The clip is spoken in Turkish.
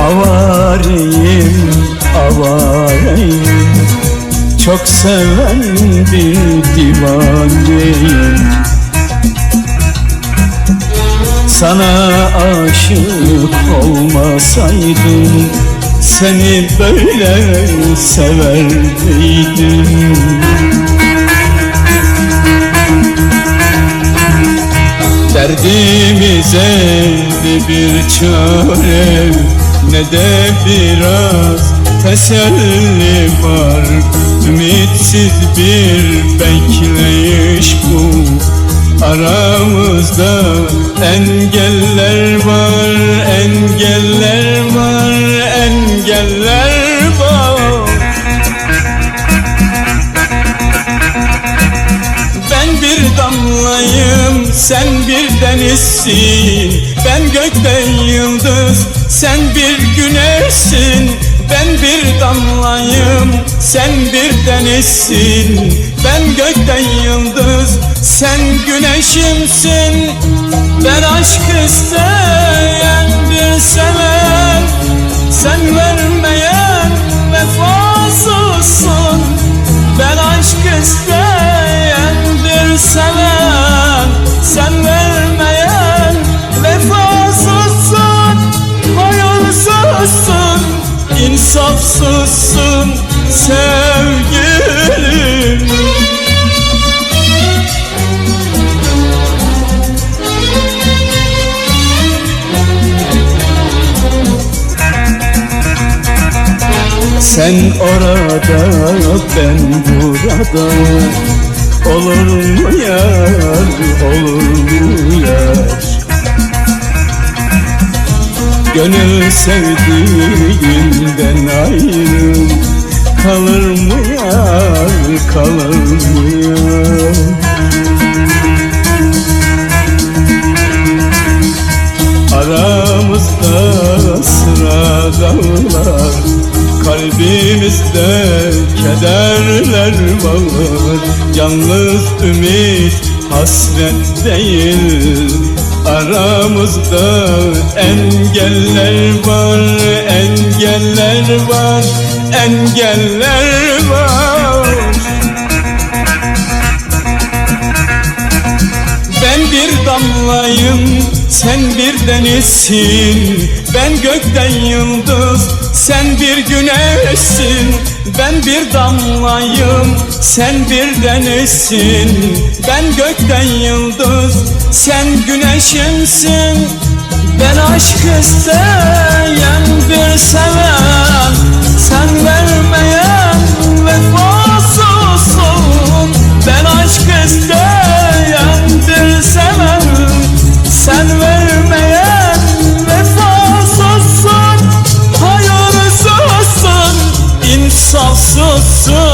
Avareyim, avareyim Çok seven bir divaneyim Sana aşık olmasaydım Seni böyle sever miydim? Derdimize ne bir çare ne de biraz teselli var. Ümitsiz bir bekleyiş bu. Aramızda engeller var, engeller var, engeller var. Ben bir damlayım, sen bir denizsin Ben gökten yıldız, sen bir güneşsin Ben bir damlayım, sen bir denizsin Ben gökten yıldız, sen güneşimsin Ben aşk isteyen insafsızsın sevgilim. Sen orada ben burada. Olur mu yar olur mu yar Gönül sevdiğinden ayrı Kalır mı yar kalır mı? Yar Aramızda sıra dağlar. Kalbimizde kederler var Yalnız ümit hasret değil Aramızda engeller var Engeller var Engeller var. Ben bir damlayım, sen bir denizsin Ben gökten yıldız, sen bir güneşsin. Ben bir damlayım, sen bir denizsin Ben gökten yıldız, sen güneşimsin Ben aşk isteyen bir seven. Sen vermeyen vefasızsın Ben aşk isteyen bir seven. Sen vermeyen vefasızsın Hayırsızsın, insafsızsın